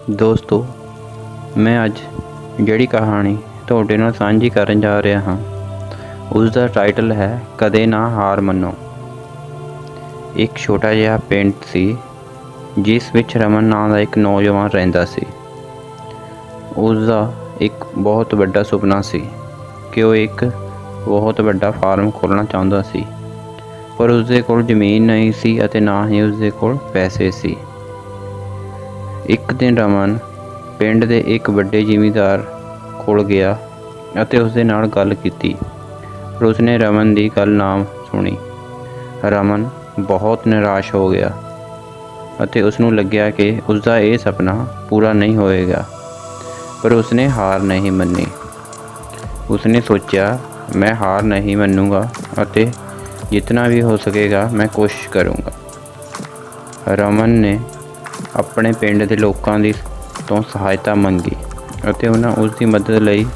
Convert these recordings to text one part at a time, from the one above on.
ਦੋਸਤੋ, ਮੈਂ ਅੱਜ ਜਿਹੜੀ ਕਹਾਣੀ ਤੁਹਾਡੇ ਨਾਲ ਸਾਂਝੀ ਕਰਨ ਜਾ ਰਿਹਾ ਹਾਂ ਉਸ ਦਾ ਟਾਈਟਲ ਹੈ ਕਦੇ ਨਾ ਹਾਰ ਮੰਨੋ। ਇੱਕ ਛੋਟਾ ਜਿਹਾ ਪਿੰਡ ਸੀ, ਜਿਸ ਵਿੱਚ ਰਮਨ ਨਾਂ ਦਾ ਇੱਕ ਨੌਜਵਾਨ ਰਹਿੰਦਾ ਸੀ। ਉਸ ਦਾ ਇੱਕ ਬਹੁਤ ਵੱਡਾ ਸੁਪਨਾ ਸੀ ਕਿ ਉਹ ਇੱਕ ਬਹੁਤ ਵੱਡਾ ਫਾਰਮ ਖੋਲ੍ਹਣਾ ਚਾਹੁੰਦਾ ਸੀ, ਪਰ ਉਸ ਦੇ ਕੋਲ ਜ਼ਮੀਨ ਨਹੀਂ ਸੀ ਅਤੇ ਨਾ ਹੀ ਉਸ ਦੇ ਕੋਲ ਪੈਸੇ ਸੀ। ਇੱਕ ਦਿਨ ਰਮਨ ਪਿੰਡ ਦੇ ਇੱਕ ਵੱਡੇ ਜ਼ਿਮੀਂਦਾਰ ਕੋਲ ਗਿਆ ਅਤੇ ਉਸ ਦੇ ਨਾਲ ਗੱਲ ਕੀਤੀ। ਪਰ ਉਸਨੇ ਰਮਨ ਦੀ ਗੱਲ ਨਾ ਸੁਣੀ। ਰਮਨ ਬਹੁਤ ਨਿਰਾਸ਼ ਹੋ ਗਿਆ ਅਤੇ ਉਸ ਨੂੰ ਲੱਗਿਆ ਕਿ ਉਸ ਦਾ ਇਹ ਸੁਪਨਾ ਪੂਰਾ ਨਹੀਂ ਹੋਏਗਾ, ਪਰ ਉਸਨੇ ਹਾਰ ਨਹੀਂ ਮੰਨੀ। ਉਸਨੇ ਸੋਚਿਆ, ਮੈਂ ਹਾਰ ਨਹੀਂ ਮੰਨੂਗਾ ਅਤੇ ਜਿੰਨਾ ਵੀ ਹੋ ਸਕੇਗਾ, ਮੈਂ ਕੋਸ਼ਿਸ਼ ਕਰੂੰਗਾ। ਰਮਨ ਨੇ ਆਪਣੇ ਪਿੰਡ ਦੇ ਲੋਕਾਂ ਦੀ ਤੋਂ ਸਹਾਇਤਾ ਮੰਗੀ ਅਤੇ ਉਹਨਾਂ ਉਸ ਦੀ ਮਦਦ ਲਈ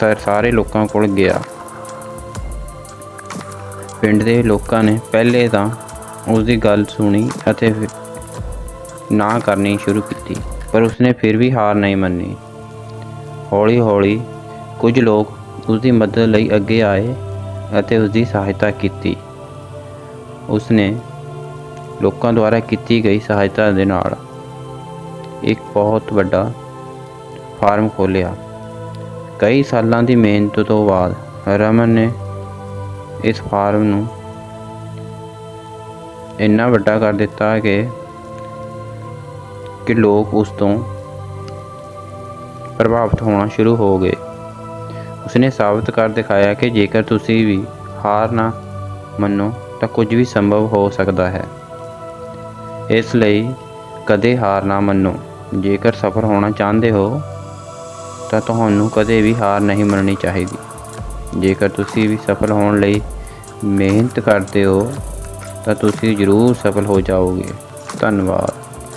ਸਰ ਸਾਰੇ ਲੋਕਾਂ ਕੋਲ ਗਿਆ। ਪਿੰਡ ਦੇ ਲੋਕਾਂ ਨੇ ਪਹਿਲੇ ਤਾਂ ਉਸ ਦੀ ਗੱਲ ਸੁਣੀ ਅਤੇ ਨਾ ਕਰਨੀ ਸ਼ੁਰੂ ਕੀਤੀ, ਪਰ ਉਸਨੇ ਫਿਰ ਵੀ ਹਾਰ ਨਹੀਂ ਮੰਨੀ। ਹੌਲੀ-ਹੌਲੀ ਕੁਝ ਲੋਕ ਉਸ ਦੀ ਮਦਦ ਲਈ ਅੱਗੇ ਆਏ ਅਤੇ ਉਸ ਦੀ ਸਹਾਇਤਾ ਕੀਤੀ। ਉਸਨੇ ਲੋਕਾਂ ਦੁਆਰਾ ਕੀਤੀ ਗਈ ਸਹਾਇਤਾ ਦੇ ਨਾਲ ਇੱਕ ਬਹੁਤ ਵੱਡਾ ਫਾਰਮ ਖੋਲ੍ਹਿਆ। ਕਈ ਸਾਲਾਂ ਦੀ ਮਿਹਨਤ ਤੋਂ ਬਾਅਦ ਰਮਨ ਨੇ ਇਸ ਫਾਰਮ ਨੂੰ ਇੰਨਾ ਵੱਡਾ ਕਰ ਦਿੱਤਾ ਕਿ ਕਿ ਲੋਕ ਉਸ ਤੋਂ ਪ੍ਰਭਾਵਿਤ ਹੋਣਾ ਸ਼ੁਰੂ ਹੋ ਗਏ। ਉਸਨੇ ਸਾਬਤ ਕਰ ਦਿਖਾਇਆ ਕਿ ਜੇਕਰ ਤੁਸੀਂ ਵੀ ਹਾਰ ਨਾ ਮੰਨੋ ਤਾਂ ਕੁਝ ਵੀ ਸੰਭਵ ਹੋ ਸਕਦਾ ਹੈ। ਇਸ ਲਈ ਕਦੇ ਹਾਰ ਨਾ ਮੰਨੋ। ਜੇਕਰ ਸਫਲ ਹੋਣਾ ਚਾਹੁੰਦੇ ਹੋ, ਤਾਂ ਤੁਹਾਨੂੰ ਕਦੇ ਵੀ ਹਾਰ ਨਹੀਂ ਮੰਨਣੀ ਚਾਹੀਦੀ। ਜੇਕਰ ਤੁਸੀਂ ਵੀ ਸਫਲ ਹੋਣ ਲਈ ਮਿਹਨਤ ਕਰਦੇ ਹੋ, ਤਾਂ ਤੁਸੀਂ ਜ਼ਰੂਰ ਸਫਲ ਹੋ ਜਾਓਗੇ। ਧੰਨਵਾਦ।